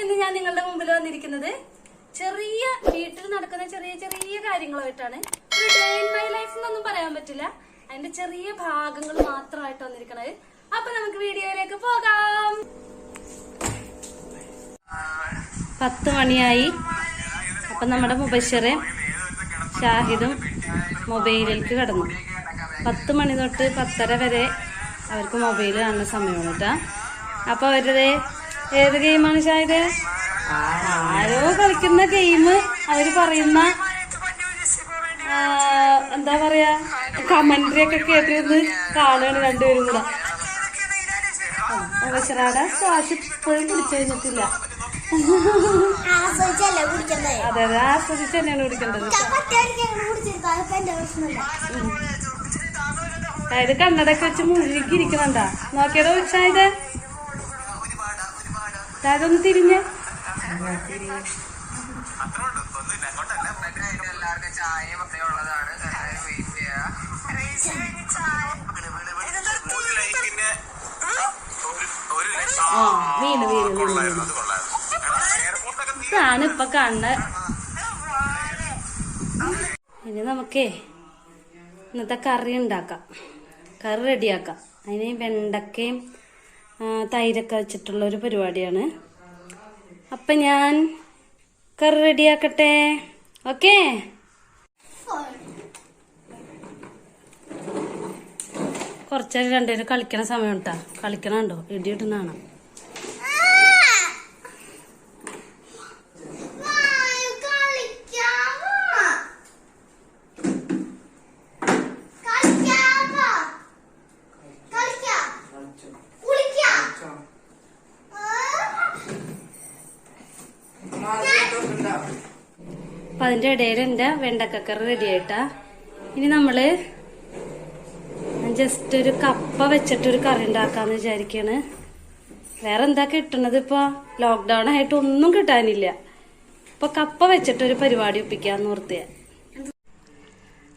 ഇന്ന് ഞാൻ നിങ്ങളുടെ മുമ്പിൽ വന്നിരിക്കുന്നത് ചെറിയ വീട്ടിൽ നടക്കുന്ന ചെറിയ ചെറിയ ഇൻ മൈ ലൈഫ് എന്നൊന്നും പറയാൻ പറ്റില്ല. അതിന്റെ ചെറിയ ഭാഗങ്ങൾ മാത്രമായിട്ട് വന്നിരിക്കണത്. അപ്പൊ നമുക്ക് വീഡിയോയിലേക്ക് പോകാം. പത്ത് മണിയായി. അപ്പൊ നമ്മുടെ മുബശ്ശറ് ഷാഹിദും മൊബൈലിലേക്ക് കടന്നു. പത്ത് മണി തൊട്ട് പത്തര വരെ അവർക്ക് മൊബൈൽ കാണുന്ന സമയമാണ് കേട്ടാ അപ്പൊ അവരുടെ ഏത് ഗെയിമാണ് ഷാഹിദ്? ആരോ കളിക്കുന്ന ഗെയിം അവർ പറയുന്ന എന്താ പറയാ കമന്ററി ഒക്കെ കേട്ടിരുന്ന് കാണുകയാണ് രണ്ടുപേരും കൂടെ. അവശരാടാ ശ്വാസ ഇപ്പോഴും കുടിച്ചു കഴിഞ്ഞിട്ടില്ല. അതെ അതെ ആസ്വദിച്ച് തന്നെയാണ് കുടിക്കേണ്ടത്. അതായത് കണ്ണടൊക്കെ വെച്ച് മുഴുകിയിരിക്കണണ്ട നോക്കിയതോ ഷായത് ചെയ്യാ ആ വീണ് വീണ് വീണ് ഇതാണ് ഇപ്പൊ കണ്ട ഇനി നമുക്കേ ഇന്നത്തെ കറി ഉണ്ടാക്കാം. കറി റെഡിയാക്കാം. അതിന് വെണ്ടക്കയും തൈരൊക്കെ വെച്ചിട്ടുള്ള ഒരു പരിപാടിയാണ്. അപ്പം ഞാൻ കറി റെഡിയാക്കട്ടെ? ഓക്കേ? കുറച്ചേരം രണ്ടുപേരും കളിക്കണ സമയം കേട്ടാ കളിക്കണുണ്ടോ ഇടി ഇടുന്നതാണ് അതിന്റെ ഇടയിൽ എന്റെ വെണ്ടക്കക്കറി റെഡി ആയിട്ടാ. ഇനി നമ്മൾ ജസ്റ്റ് ഒരു കപ്പ വെച്ചിട്ടൊരു കറി ഉണ്ടാക്കാന്ന് വിചാരിക്കാണ്. വേറെ എന്താ കിട്ടണത് ഇപ്പൊ? ലോക്ക്ഡൗൺ ആയിട്ട് ഒന്നും കിട്ടാനില്ല. ഇപ്പൊ കപ്പ വെച്ചിട്ടൊരു പരിപാടി ഒപ്പിക്കാമെന്ന് ഓർത്തിയ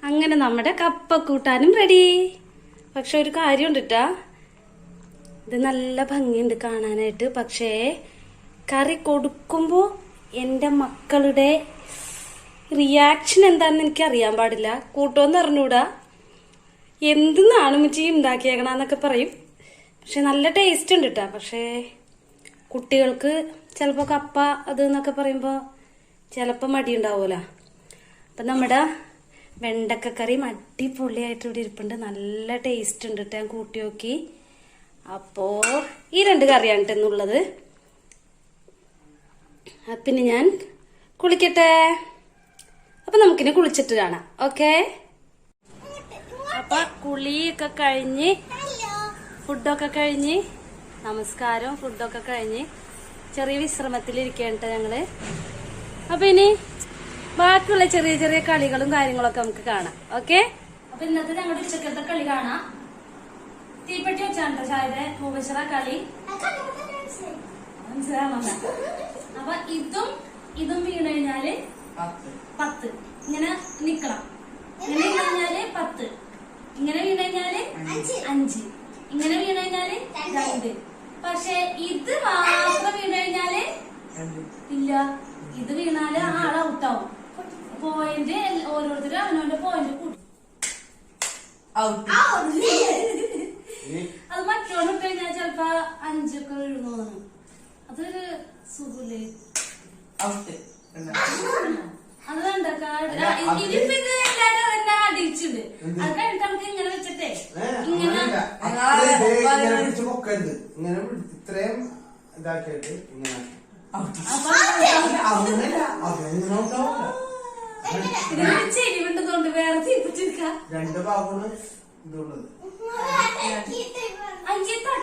അങ്ങനെ നമ്മുടെ കപ്പ കൂട്ടാനും റെഡി പക്ഷെ ഒരു കാര്യം ഉണ്ടിട്ടാ ഇത് നല്ല ഭംഗിയുണ്ട് കാണാനായിട്ട്. പക്ഷേ കറി കൊടുക്കുമ്പോൾ എന്റെ മക്കളുടെ റിയാക്ഷൻ എന്താണെന്ന് എനിക്ക് അറിയാൻ പാടില്ല. കൂട്ടോന്ന് അറിഞ്ഞൂടാ. എന്തിനാണ് മുച്ചി ഉണ്ടാക്കിയേക്കണെന്നൊക്കെ പറയും. പക്ഷെ നല്ല ടേസ്റ്റ് ഉണ്ട് കേട്ടോ പക്ഷേ കുട്ടികൾക്ക് ചിലപ്പോൾ കപ്പ അത് എന്നൊക്കെ പറയുമ്പോൾ ചിലപ്പോൾ മടി ഉണ്ടാവുമല്ലോ അപ്പം നമ്മുടെ വെണ്ടക്കക്കറിയും അടിപൊളിയായിട്ട് ഇവിടെ ഇരിപ്പുണ്ട്. നല്ല ടേസ്റ്റ് ഉണ്ട് കേട്ടോ ഞാൻ കൂട്ടി നോക്കി. അപ്പോൾ ഈ രണ്ട് കറിയാണ് കേട്ടെന്നുള്ളത് പിന്നെ ഞാൻ കുളിക്കട്ടെ. അപ്പം നമുക്കിനി കുളിച്ചിട്ട് കാണാം. ഓക്കെ? അപ്പൊ കുളിയൊക്കെ കഴിഞ്ഞ് ഫുഡൊക്കെ കഴിഞ്ഞ് നമസ്കാരം ഫുഡൊക്കെ കഴിഞ്ഞ് ചെറിയ വിശ്രമത്തിലിരിക്കേണ്ട ഞങ്ങൾ. അപ്പൊ ഇനി ബാക്കിയുള്ള ചെറിയ ചെറിയ കളികളും കാര്യങ്ങളൊക്കെ നമുക്ക് കാണാം. ഓക്കെ? അപ്പൊ ഇന്നത്തെ ഞങ്ങളുടെ ഉച്ചക്കത്തെ കളി കാണാം. തീപ്പെട്ടി വെച്ചാണ്ടോ ചായയുടെ മുബശ്ശറ കളി. മനസ്സിലാവണ്ട അപ്പൊ ഇതും ഇതും വീണ് കഴിഞ്ഞാൽ പത്ത്. ഇങ്ങനെ നിക്കണം. ഇങ്ങനെ വീണ് കഴിഞ്ഞാൽ പത്ത്. ഇങ്ങനെ വീണ് കഴിഞ്ഞാൽ അഞ്ച്. ഇങ്ങനെ വീണ് കഴിഞ്ഞാൽ രണ്ട്. പക്ഷെ ഇത് മാത്രം വീണ് കഴിഞ്ഞാൽ ഇല്ല. ഇത് വീണാൽ ആ ആൾ ഔട്ടാവും. പോയിന്റ് ഓരോരുത്തരും അവനവന്റെ പോയിന്റ് കൂട്ടും അത് മറ്റോട് ഇട്ട് കഴിഞ്ഞാൽ ചെലപ്പോ അഞ്ചൊക്കെ വീഴുന്നു അതൊരു സുഖല്ലേ? അത് ഇങ്ങനെ ഇത്രയും ഇതാക്കിയിട്ട് ഇങ്ങനെ അപ്പൊ അങ്ങനെയല്ല. അതെങ്ങനെ ഉണ്ടാവില്ല ചെരിവുണ്ടതുകൊണ്ട് വേറെ തീപ്പിച്ചെടുക്ക രണ്ട് ഭാഗമാണ് ഇതുള്ളത്.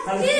അയ്യേ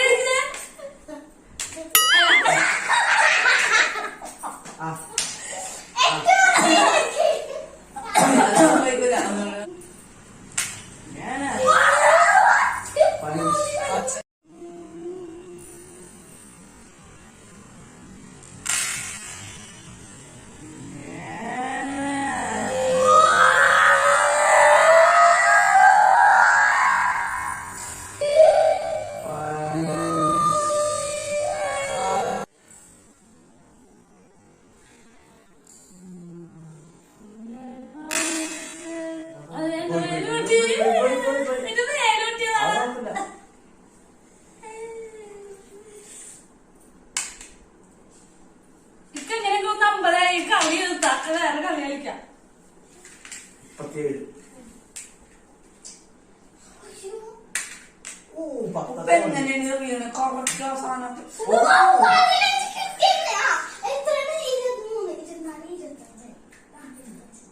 ഇരുപത്തഞ്ച്.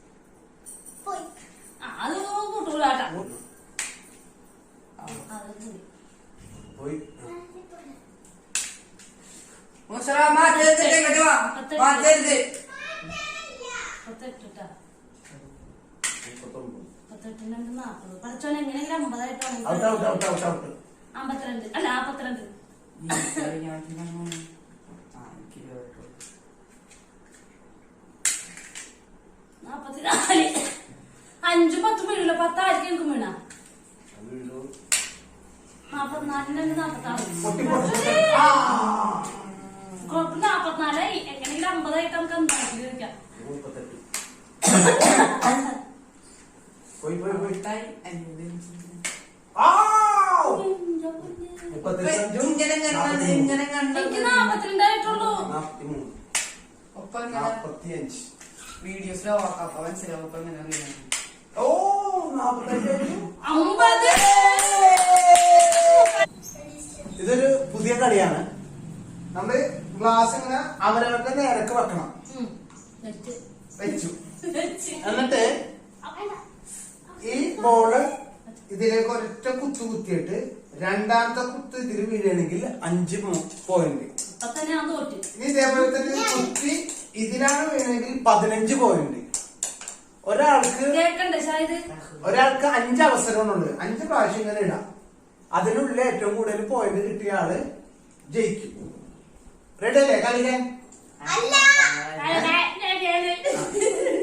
പോയി. ആ, അത് കൂട്ടൂലാട്ടാ അത് കൂടി പോയി മുസറ മാറ്റരുത് ഇങ്ങോട്ട് വാ മാറ്റരുത് മുപ്പത്തെട്ടിട്ടാ മുപ്പത്തൊമ്പത് മുപ്പത്തെട്ടിന് രണ്ട് നാപ്പത് പഠിച്ചോനെ എങ്ങനെയെങ്കിലും അമ്പതായിട്ട് out out out out out അമ്പത്തിരണ്ട് അല്ല നാപ്പത്തിരണ്ട് നാപ്പത്തിനാല്. അഞ്ചു പത്ത് വീഴില്ല പത്താഴ്ച എനിക്ക് വീണ. നാപ്പത്തിനാലിന് നാപ്പത്താറ്. നാപ്പത്തിനാലായി എങ്ങനെയെങ്കിലും അമ്പതായിട്ട് നമുക്ക് എന്തായാലും ചോദിക്കാം. പോയി പോയി പോയി. ആ മുപ്പത്തഞ്ചും ഇങ്ങനെ കണ്ടത് ഇങ്ങനെ കണ്ടത് എനിക്ക് നാപ്പത്തിരണ്ടായിട്ടുള്ളൂ നാപ്പത്തിമൂന്ന് ഒപ്പം ഇങ്ങനെ നാപ്പത്തിയഞ്ച്. മനസ്സിലാവും ഇങ്ങനെ അറിയാം. ഓ നാപ്പത്തഞ്ച് ഇതൊരു പുതിയ കളിയാണ്. നമ്മൾ ഗ്ലാസ് ഇങ്ങനെ അവരവരുടെ നേരക്ക് വെക്കണം. വെച്ചു. എന്നിട്ട് ഈ ബോൾ ഇതിലേക്ക് ഒരൊറ്റ കുത്തു കുത്തിയിട്ട് രണ്ടാമത്തെ കുത്ത് ഇതിൽ വീഴുകയാണെങ്കിൽ അഞ്ച് പോയിന്റ് ഇനി ഇതേപോലെ തന്നെ കുത്ത് ഇതിലാണ് വീണെങ്കിൽ പതിനഞ്ച് പോയിന്റ് ഒരാൾക്ക് ഒരാൾക്ക് അഞ്ച് അവസരങ്ങളുണ്ട്. അഞ്ച് പ്രാവശ്യം ഇങ്ങനെ ഇടാം. അതിനുള്ളിൽ ഏറ്റവും കൂടുതൽ പോയിന്റ് കിട്ടിയ ആൾ ജയിക്കും. റെഡി അല്ലേ കളിക്കാൻ അല്ല.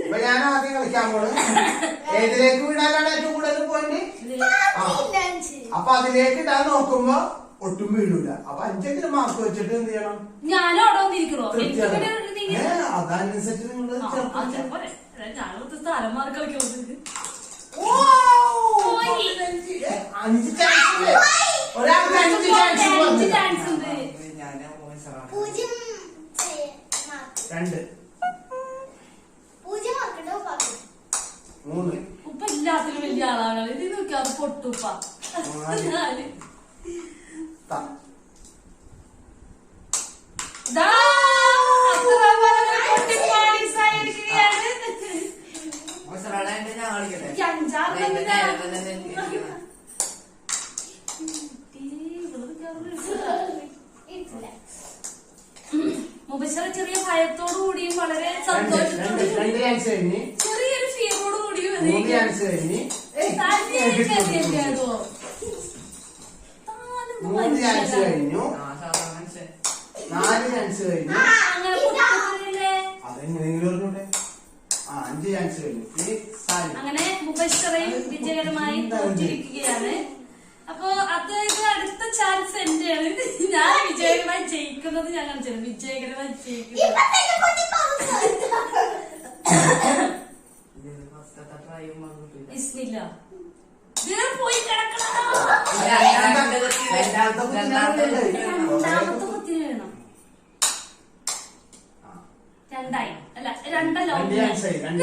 അപ്പൊ ഞാൻ ആദ്യം കളിക്കാൻ പോണ് ഏതിലേക്ക് വീണാലാണ് ഏറ്റവും കൂടുതൽ പോയിന്റ്. അപ്പൊ അതിലേക്ക് ഇടാൻ നോക്കുമ്പോ ഒട്ടും വീഴൂല. അപ്പൊ അഞ്ചെങ്കിലും മാർക്ക് വെച്ചിട്ട് എന്ത് ചെയ്യണം? അതനുസരിച്ച് നിങ്ങൾ. അഞ്ച് ചാൻസ് ഒരാൾക്ക് ചാൻസ് രണ്ട് മൂന്ന്. എല്ലാത്തിലും വലിയ ആളാണ്. ഇത് നോക്കിയാൽ പൊട്ടുപ്പ. ഞാൻ. മുബശ്ശറ ചെറിയ ഭയത്തോടു കൂടിയും വളരെ സന്തോഷത്തോടു രണ്ട് രണ്ട് കൂടിയും ചാൻസ് കഴിഞ്ഞ് ചെറിയൊരു ഫീലോട് കൂടിയും മൂന്ന് ചാൻസ് കഴിഞ്ഞ് മൂന്ന് ചാൻസ് കഴിഞ്ഞു. ആ നാല് ചാൻസ് കഴിഞ്ഞു? അതെങ്ങനെയെങ്കിലും പറഞ്ഞൂടെ ആ അഞ്ച് ചാൻസ് കഴിഞ്ഞു. അങ്ങനെ മുബശ്ശറയും വിജയകരമായി തോറ്റിരിക്കുകയാണ്. അപ്പൊ അത് ഇത് അടുത്ത ചാൻസ് എന്റെയാണ് ഞാൻ വിജയകരമായി ജയിക്കുന്നത് ഞാൻ കാണിച്ചു വിജയകരമായി ജയിക്കുന്നത് ഇപ്പൊ തന്നെ പൊട്ടി പൗസ് ഇതിന് ഇസ്മില്ല ഇതിനെ പോയി രണ്ടാമത്തെ കുത്തിന് വേണം. രണ്ടായി. അല്ല രണ്ടല്ല. രണ്ടല്ല.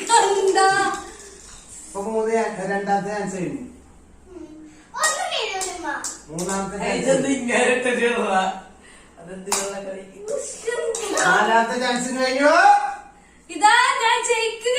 ചാ- രണ്ടാമത്തെ വീഴുന്നില്ല മൂന്നാമത്തെ നാലാമത്തെ ചാൻസ് കഴിഞ്ഞു? ഇതാ ഞാൻ ജയിക്കുകയാണ്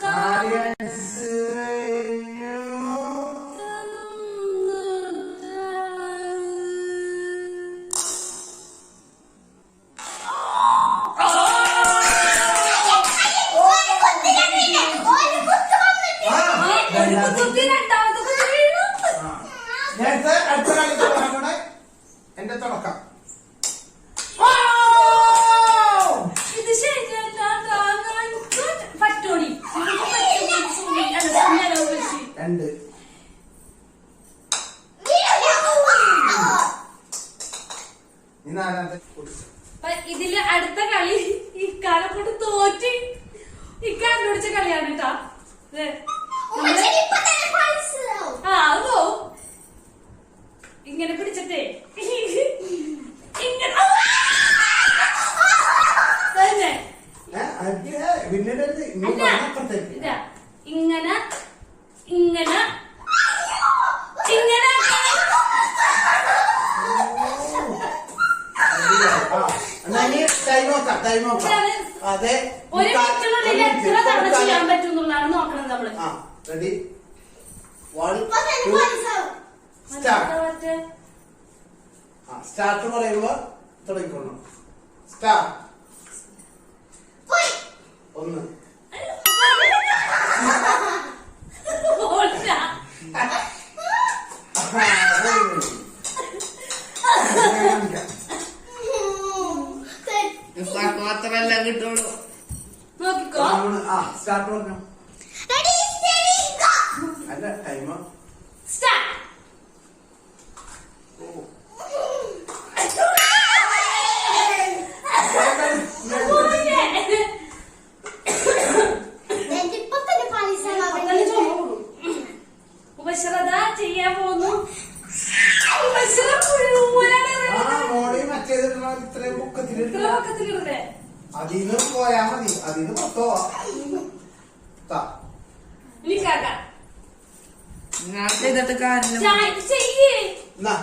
ചായ ഇതിൽ അടുത്ത കളി ഇക്കാനെ കൊണ്ട് തോറ്റ്. ഇക്ക പിടിച്ച കളിയാണ് കേട്ടാ. ആ അതോ ഇങ്ങനെ പിടിച്ചിട്ടേ. ഇങ്ങനെ. വന്ന് ഇങ്ങനെ ഇങ്ങനെ ഇങ്ങനെ. Time നോക്കാം, നോക്കാം. അതെ ഒരു കാ- മിനിറ്റിനുള്ളിൽ എത്ര. തവണ ചെയ്യാൻ. പറ്റും എന്നുള്ളതാണ് നോക്കണം നമ്മൾ. ആ റെഡി വൺ ടു സ്റ്റാർട്ട് ആ സ്റ്റാർട്ട് പറയുമ്പോ തുടങ്ങിക്കോണം സ്റ്റാർട്ട് ഒന്ന് ഓടില്ല. ആ, അത് കഴിഞ്ഞു. ഞാൻ കാണിക്കാം. ഉസ്താക്ക് മാത്രമല്ല കിട്ടുള്ളൂ നോക്കിക്കോ നമ്മൾ ആ സ്റ്റാർട്ട് പറഞ്ഞു റെഡി സ്റ്റഡി ഗോ അല്ല ടൈം സ്റ്റാർട്ട് എന്നിട്ടിപ്പൊ തന്നെ മനസ്സിലാവും ഉപശ്രത ചെയ്യാൻ പോകുന്നു ഉപശ്ര മുഴുവനാണ് ആ അറിയുന്നത്. മോളി മറ്റേതിട്ടുള്ള ഇത്രയും ഇത്ര പൊക്കത്തിലിട്ടില്ല പക്കത്തിലിടട്ടെ അതിന്ന് പോയാ മതി അതിന്ന് പത്തോ താ ഇനി കാക്ക ഞാൻ ചെയ്തിട്ട് കാര്യമില്ല ചായ ചെയ്യേ എന്നാ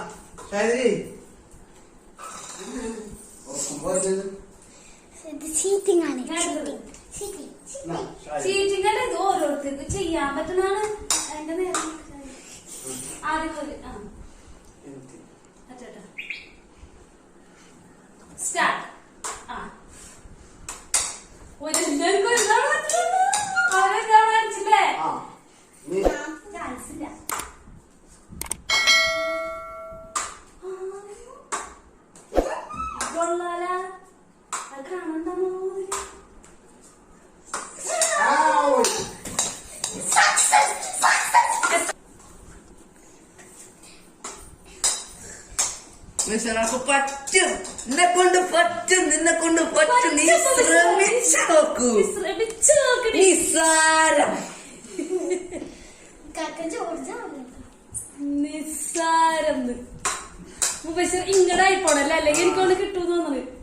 ഷായരി ഓർക്കുമ്പോ ഇത് ഇത് ചീറ്റിംഗ് ആണ്. ചീറ്റിംഗ് അല്ല ഇത് ഓരോരുത്തർക്ക് ചെയ്യാൻ പറ്റുന്നതാണ് എന്റെ നേരം ആദ്യം സ്റ്റാർട്ട് ആ ഒരു നീ ചാൻസ് ഇല്ല കൊള്ളാല അത് കാണണ്ടോ ആ, ഓയ്. മിസ്റ്റർക്ക് പറ്റും. നിന്നെ കൊണ്ട് പറ്റും. നിന്നെ കൊണ്ട് പറ്റും. നീ ശ്രമിച്ചു നോക്കൂ ശ്രമിച്ചു നിസ്സാരം. നിസ്സാരം ഇങ്ങടായി പോണല്ലേ? അല്ലെങ്കിൽ എനിക്കൊന്ന് കിട്ടുമെന്ന് തോന്നുന്നു